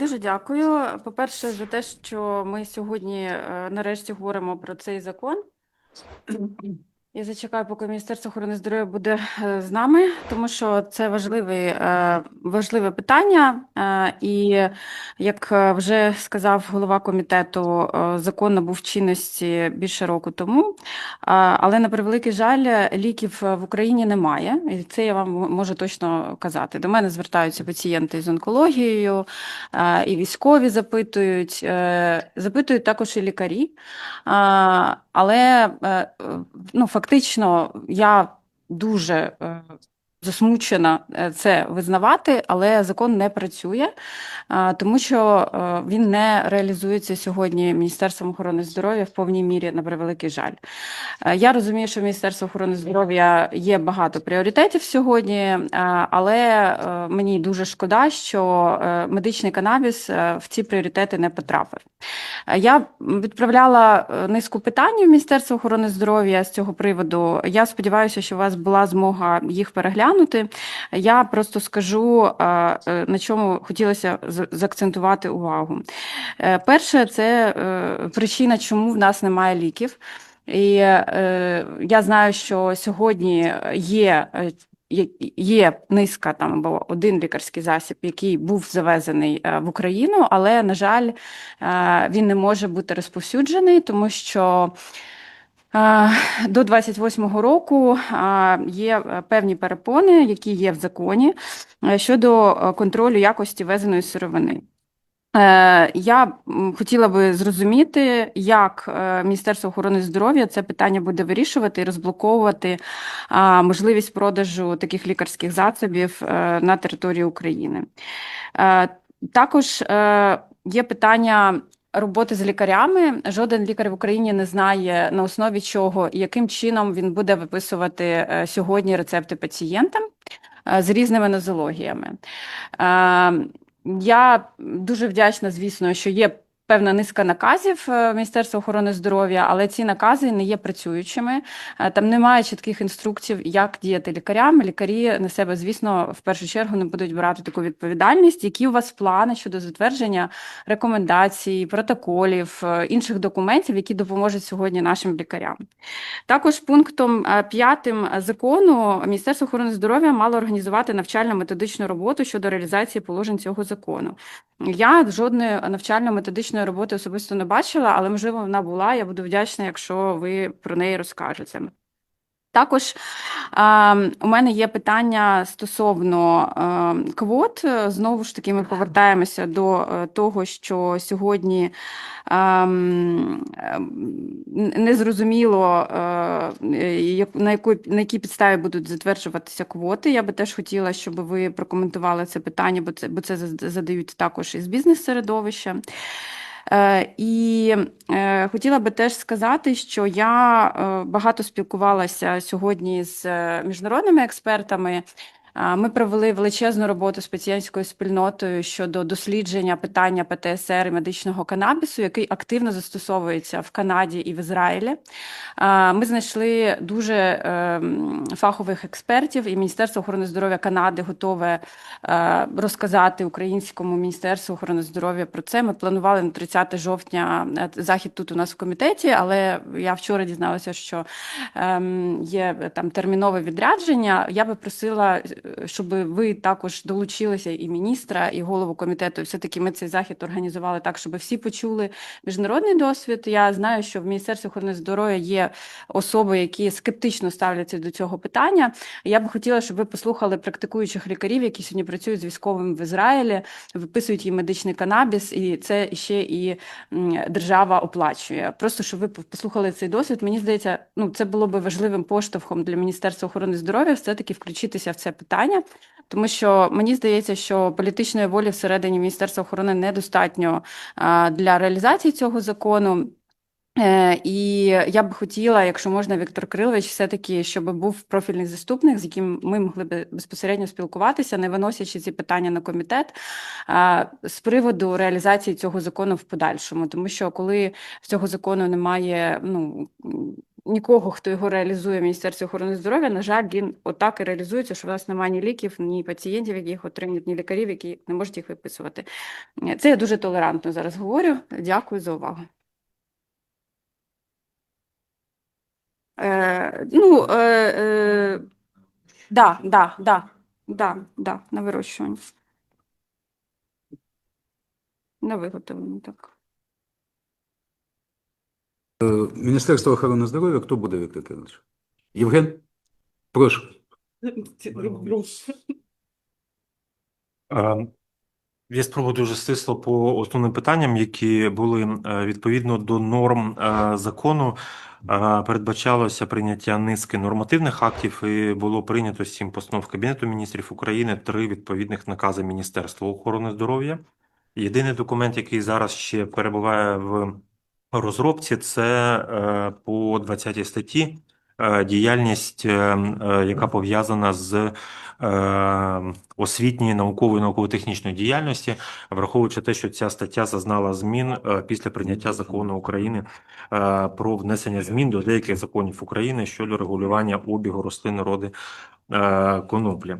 Дуже дякую. По-перше, за те, що ми сьогодні е, нарешті говоримо про цей закон. Я зачекаю, поки Міністерство охорони здоров'я буде е, з нами, тому що це важливий, е, важливе питання. Е, І як е, вже сказав голова комітету, закон набув чинності більше року тому. Але на превеликий жаль, ліків в Україні немає, і це я вам можу точно казати. До мене звертаються пацієнти з онкологією, і військові запитують, запитують також і лікарі. Але ну, я дуже е, засмучена е, це визнавати, але закон не працює, тому що е, він не реалізується сьогодні Міністерством охорони здоров'я в повній мірі на превеликий жаль. Е, Я розумію, що в Міністерство охорони здоров'я є багато пріоритетів сьогодні, але мені дуже шкода, що медичний канабіс в ці пріоритети не потрапив. Я відправляла низку питань в Міністерство охорони здоров'я з цього приводу. Я сподіваюся, що у вас була змога їх переглянути. Я просто скажу, е, на чому хотілося заакцентувати увагу. Е, Перше, це е, причина, чому в нас немає ліків. І я знаю, що сьогодні є. є- низка там або один лікарський засіб, який був завезений в Україну, але на жаль, він не може бути розповсюджений, тому що до 28-го року є е, певні перепони, які є в законі е, щодо е, контролю якості везеної сировини. Я хотіла би зрозуміти, як Міністерство охорони здоров'я це питання буде вирішувати і розблоковувати можливість продажу таких лікарських засобів на території України. Також є питання. Роботи з лікарями жоден лікар в Україні не знає на основі чого і яким чином він буде виписувати е, сьогодні рецепти пацієнтам е, з різними нозологіями. Е, Я дуже вдячна, звісно, що є певна низка наказів е, Міністерства охорони здоров'я, але ці накази не є працюючими. Е, Там немає чітких інструкцій, як діяти лікарям. Лікарі на себе, звісно, в першу чергу не будуть брати таку відповідальність. Які у вас плани щодо затвердження рекомендацій, протоколів, е, інших документів, які допоможуть сьогодні нашим лікарям? Також пунктом п'ятим закону Міністерство охорони здоров'я мало організувати навчально-методичну роботу щодо реалізації положень цього закону. Я жодної навчально-методичної роботи особисто не бачила, але можливо вона була. Я буду вдячна, якщо ви про неї розкажете. Також е, у мене є питання стосовно е, квот. Знову ж таки, ми повертаємося до е, того, що сьогодні ем, незрозуміло, е, на якій, на якій підставі будуть затверджуватися квоти. Я би теж хотіла, щоб ви прокоментували це питання, бо це, бо це задають також із бізнес-середовища. Е, І е, хотіла би теж сказати, що я е, багато спілкувалася сьогодні з міжнародними експертами. Ми провели величезну роботу з пацієнтською спільнотою щодо дослідження питання ПТСР і медичного канабісу, який активно застосовується в Канаді і в Ізраїлі. Ми знайшли дуже ем, фахових експертів, і Міністерство охорони здоров'я Канади готове е, розказати українському міністерству охорони здоров'я про це. Ми планували на 30 жовтня е, захід тут у нас в комітеті, але я вчора дізналася, що ем, є е, там термінове відрядження. Я би просила, е, щоб ви також долучилися і міністра, і голову комітету. Все таки ми цей захід організували так, щоб всі почули міжнародний досвід. Я знаю, що в міністерстві охорони здоров'я є особи, які скептично ставляться до цього питання. Я би хотіла, щоб ви послухали практикуючих лікарів, які сьогодні працюють з військовими в Ізраїлі, виписують їм медичний канабіс, і це ще і держава оплачує. Просто щоб ви послухали цей досвід. Мені здається, ну це було би важливим поштовхом для Міністерства охорони здоров'я все таки включитися в це питання. Тому що мені здається, що політичної волі всередині Міністерства охорони недостатньо для реалізації цього закону. Е, І я б хотіла, якщо можна, Віктор Крилович, все-таки, щоб був профільний заступник, з яким ми могли б безпосередньо спілкуватися, не виносячи ці питання на комітет з приводу реалізації цього закону в подальшому. Тому що коли цього закону немає, ну нікого, хто його реалізує в Міністерстві охорони здоров'я, на жаль, він отак і реалізується, що в нас немає ні ліків, ні пацієнтів, які їх отримують, ні лікарів, які не можуть їх виписувати. Це я дуже толерантно зараз говорю. Дякую за увагу. Е, ну, е, е, да, да, да, да, да, на вирощуванні. На виготовлення, так. Міністерство охорони здоров'я, хто буде Віктор Кирилович? Євген? Прошу. Е, Я спробую дуже стисло по основним питанням, які були е, відповідно до норм е, закону. е, Передбачалося прийняття низки нормативних актів, і було прийнято сім постанов Кабінету міністрів України, три відповідних накази Міністерства охорони здоров'я. Єдиний документ, який зараз ще перебуває в розробці, це е, по 20 статті е, діяльність, е, яка пов'язана з освітньою, науковою, науково-технічною діяльності, враховуючи те, що ця стаття зазнала змін після прийняття закону України про внесення змін до деяких законів України щодо регулювання обігу рослин роди коноплі.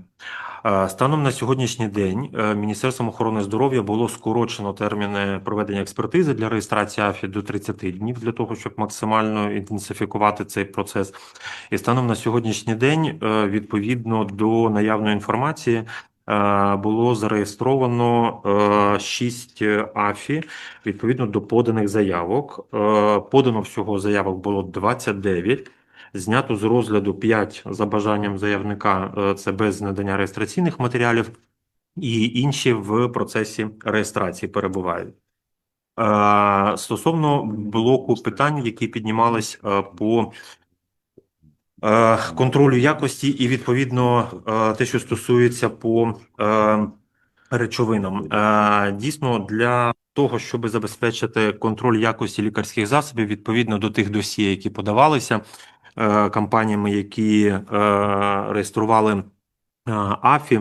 Е, Станом на сьогоднішній день е, Міністерством охорони здоров'я було скорочено терміни проведення експертизи для реєстрації АФІ до 30 днів для того, щоб максимально інтенсифікувати цей процес. І станом на сьогоднішній день, е, відповідно до наявної інформації, е, було зареєстровано 6 АФІ відповідно до поданих заявок. Е, Подано всього заявок було 29. Знято з розгляду 5 за бажанням заявника, е, це без надання реєстраційних матеріалів, і інші в процесі реєстрації перебувають. Е, Стосовно блоку питань, які піднімались е, по контролю якості, і відповідно те, що стосується по речовинам, дійсно для того, щоб забезпечити контроль якості лікарських засобів, відповідно до тих досьє, які подавалися компаніями, які е, реєстрували е, АФІ.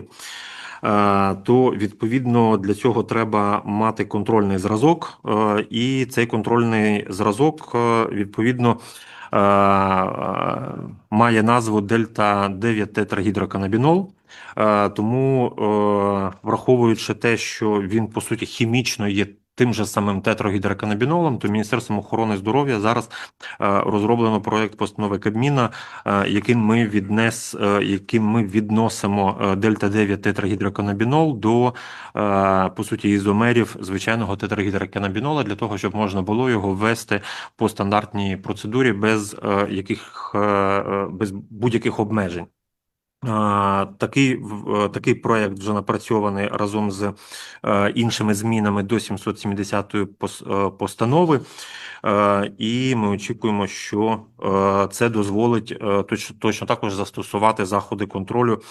е, То відповідно для цього треба мати контрольний зразок, е, і цей контрольний зразок е, відповідно е, е, має назву дельта 9 тетрагідроканабінол. Е, Тому, е, враховуючи те, що він по суті хімічно є тим же самим тетрагідроканабінолом, то Міністерством охорони здоров'я зараз е, розроблено проект постанови Кабміна, е, яким ми віднес, е, яким ми відносимо дельта 9 тетрагідроканабінол до по суті ізомерів звичайного тетрагідроканабінола для того, щоб можна було його ввести по стандартній процедурі без яких без будь-яких обмежень. Такий е, такий проект вже напрацьований разом з е, іншими змінами до 770-ї пос- е, постанови, і ми очікуємо, що це дозволить точно, точно також застосувати заходи контролю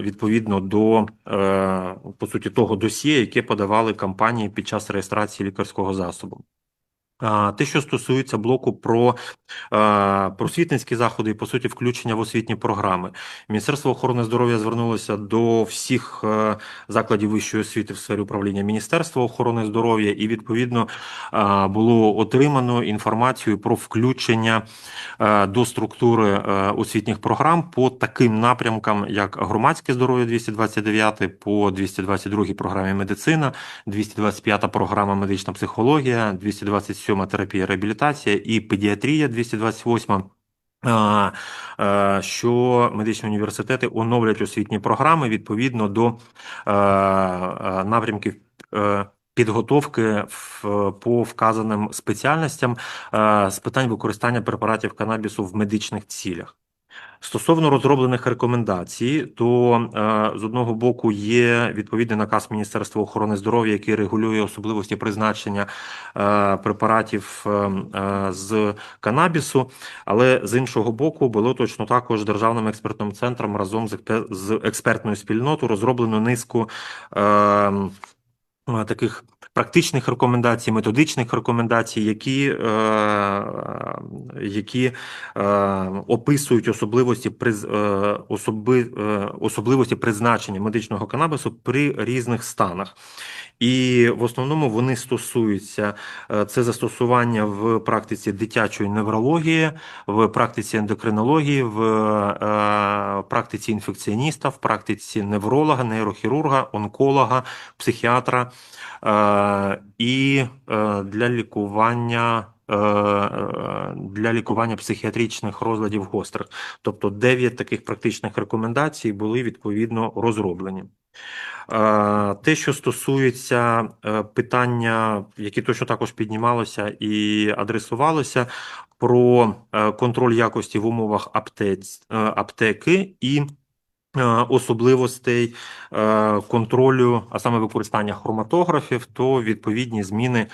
відповідно до по суті того досьє, яке подавали компанії під час реєстрації лікарського засобу. Те, що стосується блоку про просвітницькі заходи і по суті включення в освітні програми, Міністерство охорони здоров'я звернулося до всіх е, закладів вищої освіти в сфері управління Міністерства охорони здоров'я, і відповідно було отримано інформацію про включення е, до структури е, освітніх програм по таким напрямкам, як громадське здоров'я 229, по 222 програмі медицина, 225 програма медична психологія, 227 терапія реабілітація і педіатрія 228. а, е, Що медичні університети оновлять освітні програми відповідно до напрямків е, підготовки по вказаним спеціальностям е, з питань використання препаратів канабісу в медичних цілях. Стосовно розроблених рекомендацій, то е, з одного боку є відповідний наказ Міністерства охорони здоров'я, який регулює особливості призначення е, препаратів е, з канабісу, але з іншого боку, було точно також державним експертним центром разом з, експертною спільнотою розроблено низку. Таких практичних рекомендацій, методичних рекомендацій, які, е, які е, описують особливості приз, е, особи, особливості призначення медичного канабісу при різних станах. І в основному вони стосуються е, це застосування в практиці дитячої неврології, в практиці ендокринології, в е, практиці інфекціоніста, в практиці невролога, нейрохірурга, онколога, психіатра е, і для лікування. Е, е, Для лікування психіатричних розладів гострих, тобто 9 таких практичних рекомендацій були відповідно розроблені. Е, Те, що стосується питання, які точно також піднімалося і адресувалося, про контроль якості в умовах аптець, аптеки і особливостей контролю, а саме використання хроматографів, то відповідні зміни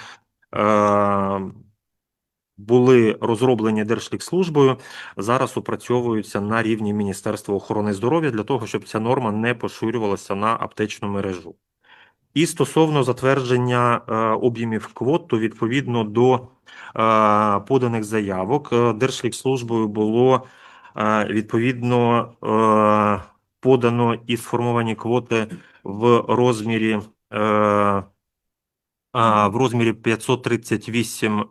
були розроблені Держлікслужбою, зараз опрацьовуються на рівні Міністерства охорони здоров'я для того, щоб ця норма не поширювалася на аптечну мережу. І стосовно затвердження е, об'ємів квот, то відповідно до е, поданих заявок е, Держлікслужбою було відповідно подано і сформовані квоти в розмірі. В розмірі 538 е,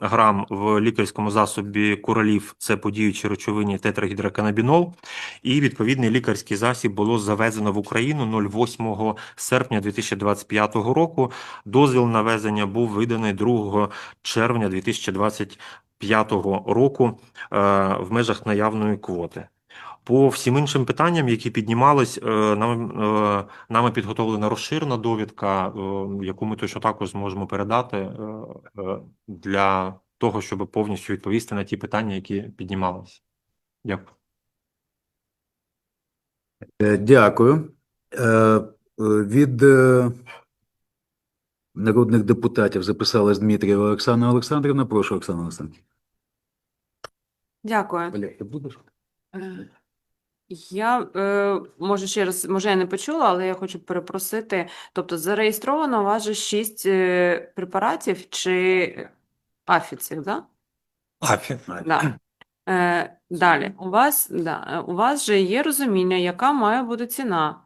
грам в лікарському засобі королів це подіючі речовині тетрагідроканабінол, і відповідний лікарський засіб було завезено в Україну 08 серпня 2025 року. Дозвіл на везення був виданий 2 червня 2025 року е, в межах наявної квоти. По всім іншим питанням, які піднімались, е, нам е, нами підготовлена розширена довідка, е, яку ми точно також зможемо передати для того, щоб повністю відповісти на ті питання, які піднімалися. Дякую. Дякую. Від народних депутатів записалась Дмитрієва Олександра Олександрівна. Прошу, Оксана Олександрівна. Дякую. Олег, ти будеш? Я е, може ще раз, може, я не почула, але я хочу перепросити. Тобто, зареєстровано у вас же шість е, препаратів чи афіців, да? Афі. Да. Е, далі, у вас, да, у вас же є розуміння, яка має бути ціна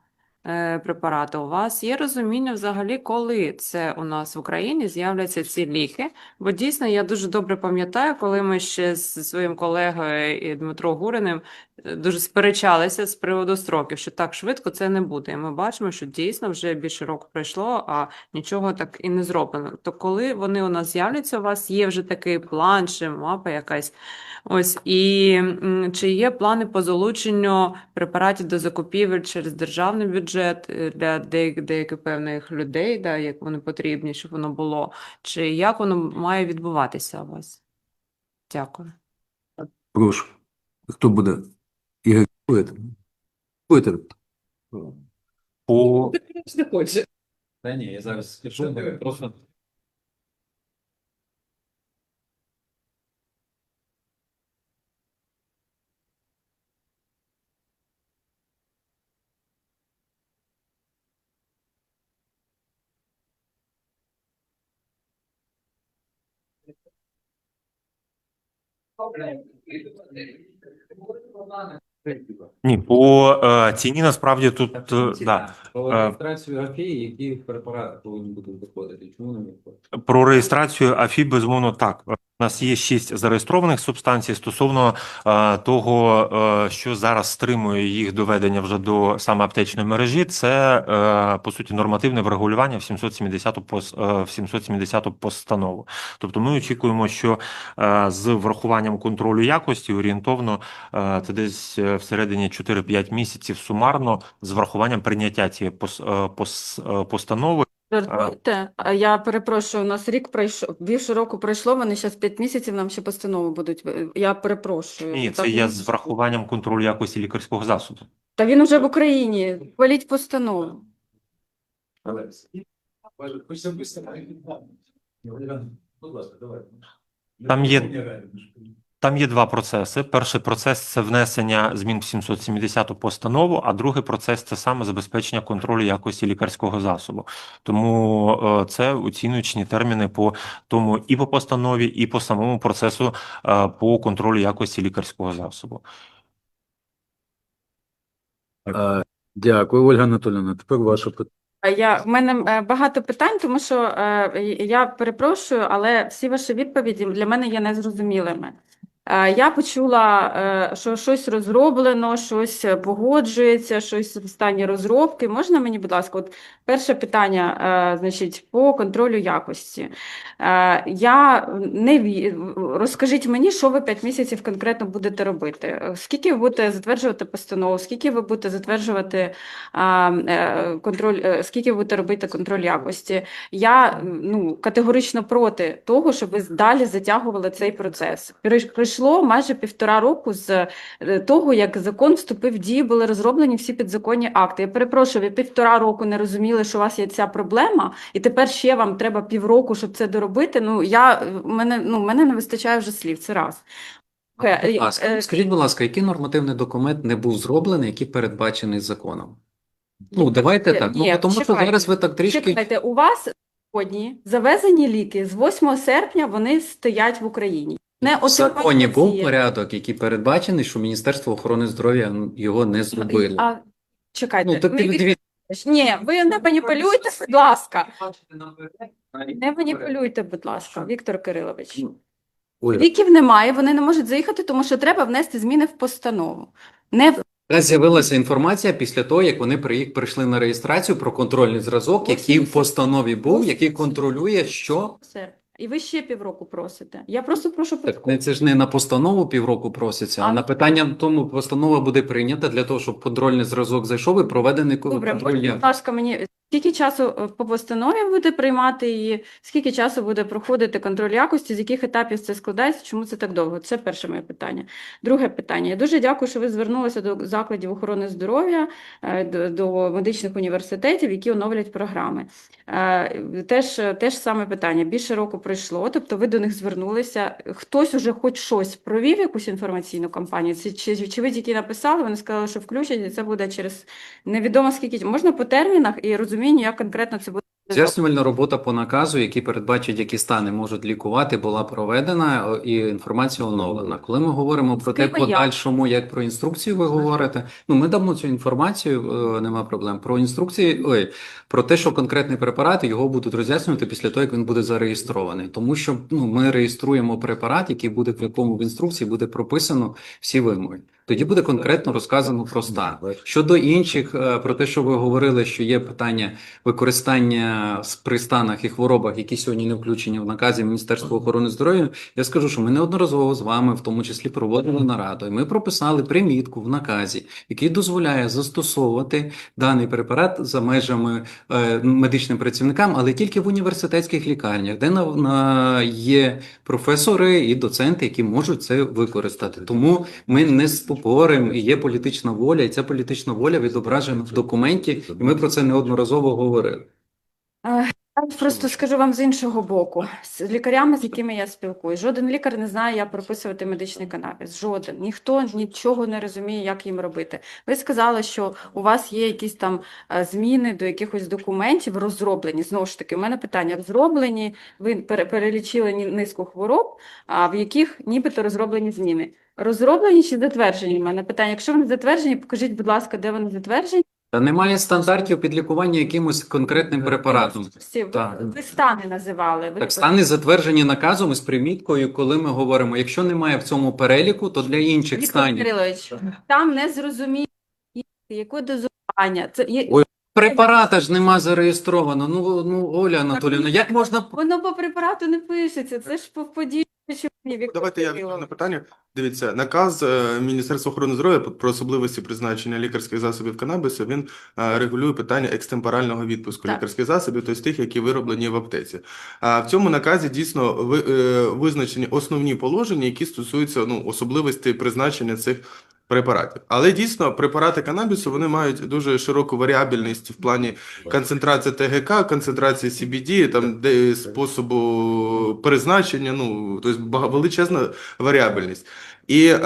е, препарату. У вас є розуміння взагалі, коли це у нас в Україні з'являться ці ліки. Бо дійсно я дуже добре пам'ятаю, коли ми ще з своїм колегою і Дмитро Гуриним дуже сперечалися з приводу строків, що так швидко це не буде. І ми бачимо, що дійсно вже більше року пройшло, а нічого так і не зроблено. То коли вони у нас з'являться, у вас є вже такий план чи мапа якась. Ось і чи є плани по залученню препаратів до закупівель через державний бюджет е, для деяких, деяких певних людей, да, як вони потрібні, щоб воно було, чи як воно має відбуватися у вас? Дякую. Прошу. Хто буде? Ігор, будете? Будете? По Та ні, я зараз скажу, просто ні, по е, ціні насправді тут е, да. про Е, реєстрацію АФІ, які препарати повинні бути виходити, чому не виходить? Про реєстрацію АФІ, безумовно, так. У нас є шість зареєстрованих субстанцій стосовно е, того, е, що зараз стримує їх доведення вже до саме аптечної мережі. Це е, по суті нормативне врегулювання в 770 пос, е, в 770 постанову. Тобто, ми очікуємо, що е, з врахуванням контролю якості орієнтовно е, це десь е, всередині 4-5 місяців сумарно з врахуванням прийняття цієї пос, е, пос, е, постанови. Жартуєте? А Я перепрошую, у нас рік пройшов, більше року пройшло, вони зараз 5 місяців нам ще постанову будуть. ви- Я перепрошую. Ні, це Так, я з врахуванням контролю якості лікарського засобу. Та він уже в Україні. Хваліть постанову. Там є- Там є два процеси. Перший процес це внесення змін в 770 постанову, а другий процес це саме забезпечення контролю якості лікарського засобу. Тому е, це оцінюючні терміни по тому і по постанові, і по самому процесу е, по контролю якості лікарського засобу. Е, Дякую, Ольга Анатолійовна. Тепер ваше питання. Я, в мене багато питань, тому що е, я перепрошую, але всі ваші відповіді для мене є незрозумілими. Е, Я почула, е, що щось розроблено, щось погоджується, щось в стані розробки. Можна мені, будь ласка, от перше питання, е, значить, по контролю якості. Е, Я не розкажіть мені, що ви 5 місяців конкретно будете робити. Е, Скільки ви будете затверджувати постанову, скільки ви будете затверджувати е, контроль, е, скільки ви будете робити контроль якості. Я ну, категорично проти того, щоб ви далі затягували цей процес. Пройшло майже півтора року з е, того, як закон вступив в дію, були розроблені всі підзаконні акти. Я перепрошую, ви півтора року не розуміли, що у вас є ця проблема, і тепер ще вам треба півроку, щоб це доробити. Ну, я, мене, ну, мене не вистачає вже слів, це раз. Ласка, е, скажіть, будь ласка, який нормативний документ не був зроблений, який передбачений законом? Ну, давайте Є, так. Ну, є, тому що зараз ви так трішки. Чекайте, у вас сьогодні завезені ліки з 8 серпня вони стоять в Україні. Не В законі був порядок, який передбачений, що Міністерство охорони здоров'я його не зробило. А, чекайте, Ну, так дивіться, ні, ви не маніпулюйте, будь ласка. Не маніпулюйте, будь ласка, Віктор Кирилович. Ну, Ліків немає, вони не можуть заїхати, тому що треба внести зміни в постанову. Не в з'явилася інформація після того, як вони прийшли на реєстрацію про контрольний зразок, який в постанові був, який контролює, що. І ви ще півроку просите. Я просто прошу Так, не- це ж не на постанову півроку проситься, а, А на питання тому, постанова буде прийнята для того, щоб контрольний зразок зайшов і проведений Добре, будь ласка, мені скільки часу е, по постанові буде приймати її, скільки часу буде проходити контроль якості, з яких етапів це складається, чому це так довго? Це перше моє питання. Друге питання. Я дуже дякую, що ви звернулися до закладів охорони здоров'я, е, до, медичних університетів, які оновлюють програми. Е, Теж, теж саме питання. Більше року пройшло, тобто ви до них звернулися. Хтось уже хоч щось провів якусь інформаційну кампанію? Чи, чи, чи ви тільки написали, вони сказали, що включать, і це буде через Невідомо скільки можна по термінах і розумінню, як конкретно це буде. Роз'яснювальна робота по наказу, який передбачить, які стани можуть лікувати, була проведена і інформація оновлена. Коли ми говоримо про те, подальшому, як про інструкцію ви говорите, ну ми дамо цю інформацію, нема проблем. Про інструкції, ой, про те, що конкретний препарат його будуть роз'яснювати після того, як він буде зареєстрований. Тому що ну ми реєструємо препарат, який буде в якому в інструкції буде прописано всі вимоги. Тоді буде конкретно розказано про стан. Щодо інших, е, про те, що ви говорили, що є питання використання при станах і хворобах, які сьогодні не включені в наказі Міністерства охорони здоров'я, я скажу, що ми неодноразово з вами, в тому числі, проводили нараду, і ми прописали примітку в наказі, який дозволяє застосовувати даний препарат за межами е, медичним працівникам, але тільки в університетських лікарнях, де на, є професори і доценти, які можуть це використати. Тому ми не споримо, і є політична воля, і ця політична воля відображена в документі, і ми про це неодноразово говорили. Я просто скажу вам з іншого боку, з лікарями, з якими я спілкуюсь. Жоден лікар не знає, як прописувати медичний канабіс. Жоден. Ніхто нічого не розуміє, як їм робити. Ви сказали, що у вас є якісь там е, зміни до якихось документів розроблені. Знову ж таки, у мене питання розроблені. Ви пере- перелічили низку хвороб, а в яких нібито розроблені зміни. Розроблені чи затверджені? У мене питання. Якщо вони затверджені, покажіть, будь ласка, де вони затверджені. Та немає стандартів під лікування якимось конкретним препаратом. Всі- Так. Ви стани називали. Ви Так, стани затверджені наказом із приміткою, коли ми говоримо, якщо немає в цьому переліку, то для інших Віктор станів. Кирилович, там не зрозуміло, яке дозування. Це є... Ой, Препарата ж нема зареєстровано. Ну, ну Оля Анатоліївна, як можна Воно по препарату не пишеться, це ж по події. Давайте я відповім на питання. Дивіться, наказ е, Міністерства охорони здоров'я про особливості призначення лікарських засобів канабісу, він е, регулює питання екстемпорального відпуску Так. лікарських засобів, тобто тих, які вироблені в аптеці. А в цьому наказі дійсно е, визначені основні положення, які стосуються ну, особливості призначення цих препаратів. Але дійсно препарати канабісу вони мають дуже широку варіабельність в плані концентрації ТГК, концентрації CBD, там де способу призначення, ну тобто величезна варіабельність. І е,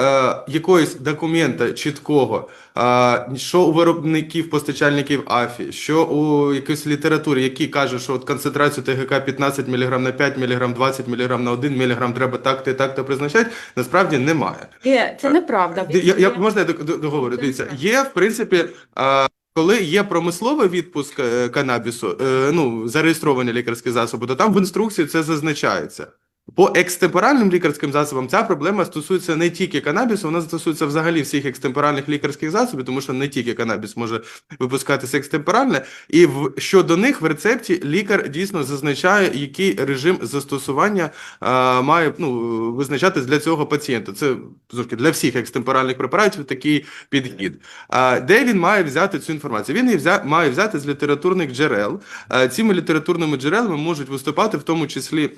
якогось документа чіткого, е, що у виробників, постачальників АФІ, що у якоїсь літературі, які кажуть, що от концентрацію ТГК 15 мг на 5 мг, 20 мг на 1 мг треба так-то і так-то призначати, насправді немає. Є, це неправда. Ди- Я, я, можна я дог- дог- договорю? Дивіться, є, в принципі, а, коли є промисловий відпуск е, канабісу, е, ну, зареєстровані лікарські засоби, то там в інструкції це зазначається. По екстемпоральним лікарським засобам ця проблема стосується не тільки канабісу, вона стосується взагалі всіх екстемпоральних лікарських засобів, тому що не тільки канабіс може випускатися екстемпоральне. І в, щодо них в рецепті лікар дійсно зазначає, який режим застосування а, має ну, визначатись для цього пацієнта. Це таки, для всіх екстемпоральних препаратів такий підхід. А, де він має взяти цю інформацію? Він її взя, має взяти з літературних джерел. А, цими літературними джерелами можуть виступати в тому числі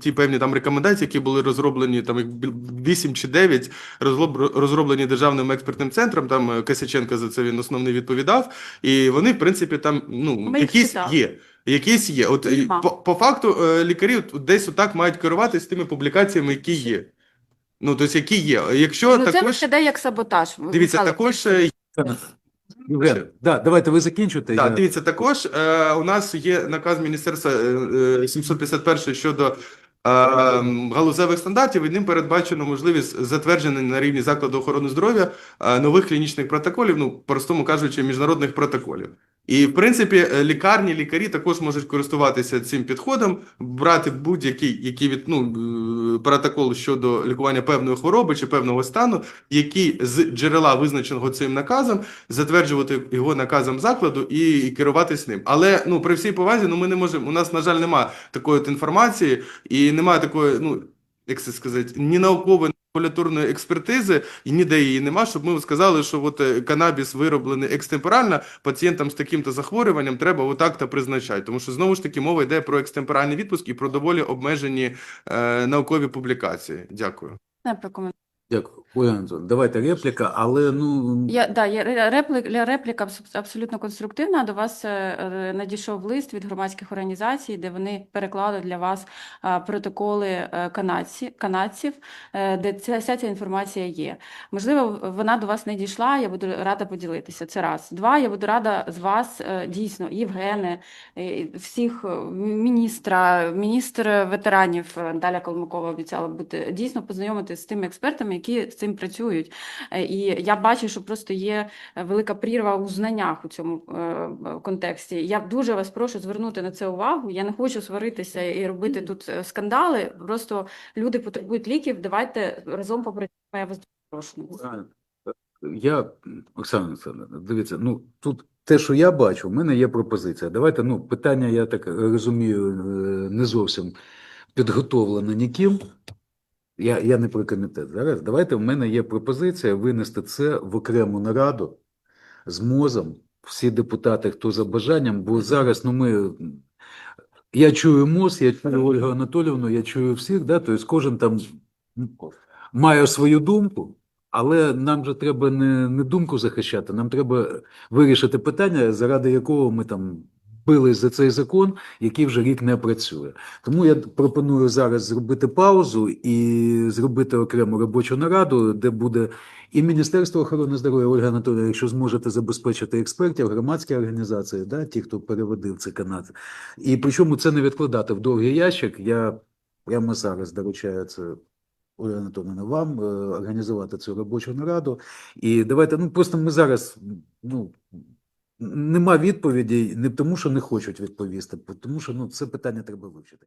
ті певні там рекомендації, які були розроблені там їх 8 чи 9, розроблені державним експертним центром. Там е, Касяченко за це він основний відповідав. І вони, в принципі, там ну Ми якісь є. Якісь є. От по, по факту е, лікарі десь отак мають керуватися тими публікаціями, які є. Ну, тобто, які є. Якщо Ну, це також виглядає як саботаж. дивіться, Михайло. також е, Євген, да, давайте ви закінчуйте. Так, я- дивіться, також е, у нас є наказ Міністерства е, е, 751 щодо е, галузевих стандартів, і ним передбачено можливість затвердження на рівні закладу охорони здоров'я е, нових клінічних протоколів, ну, простому кажучи, міжнародних протоколів. І, в принципі, е, лікарні, лікарі також можуть користуватися цим підходом, брати будь-який який від, ну, е, протокол щодо лікування певної хвороби чи певного стану, який з джерела визначеного цим наказом, затверджувати його наказом закладу і, і керуватись ним. Але ну при всій повазі, ну ми не можемо. У нас, на жаль, немає такої от інформації і немає такої, ну як це сказати, ні наукової. Ні Регуляторної експертизи і ніде її нема, щоб ми сказали, що от е, канабіс вироблений екстемпорально, пацієнтам з таким-то захворюванням треба отак та призначати. Тому що знову ж таки мова йде про екстемпоральний відпуск і про доволі обмежені е, наукові публікації. Дякую. Не. Дякую. Ой, давайте репліка, але ну Я, да, є ре- реплік, репліка абсолютно конструктивна. До вас е, е, надійшов лист від громадських організацій, де вони переклали для вас протоколи е, канадці, канадців, де ця, вся ця інформація є. Можливо, вона до вас не дійшла, я буду рада поділитися. Це раз. Два, я буду рада з вас дійсно, Євгене, всіх міністра, міністр ветеранів Наталя Колмакова обіцяла бути дійсно познайомити з тими експертами, які з цим працюють. Е, І я бачу, що просто є велика прірва у знаннях у цьому е, е, контексті. Я дуже вас прошу звернути на це увагу. Я не хочу сваритися і робити тут е, скандали. Просто люди потребують ліків. Давайте разом попрацюємо. Я вас прошу. я, Оксана Олександровна, дивіться, ну тут те, що я бачу, в мене є пропозиція. Давайте, ну, питання, я так розумію, е, не зовсім підготовлене ніким. Я, я не про комітет зараз. Давайте в мене є пропозиція винести це в окрему нараду з МОЗом, всі депутати, хто за бажанням, бо зараз ну, ми. Я чую МОЗ, я чую Ольгу Анатолівну, я чую всіх, да, тобто кожен там має свою думку, але нам же треба не, не думку захищати, нам треба вирішити питання, заради якого ми там бились за цей закон, який вже рік не працює. Тому я пропоную зараз зробити паузу і зробити окрему робочу нараду, де буде і Міністерство охорони здоров'я, Ольга Анатолійовна, якщо зможете забезпечити експертів, громадські організації, да, ті, хто переводив це канат. І причому це не відкладати в довгий ящик. Я прямо зараз доручаю це. Оля Анатолійовна, вам е, організувати цю робочу нараду. І давайте, ну просто ми зараз, ну, нема відповіді не тому, що не хочуть відповісти, тому що ну це питання треба вивчити.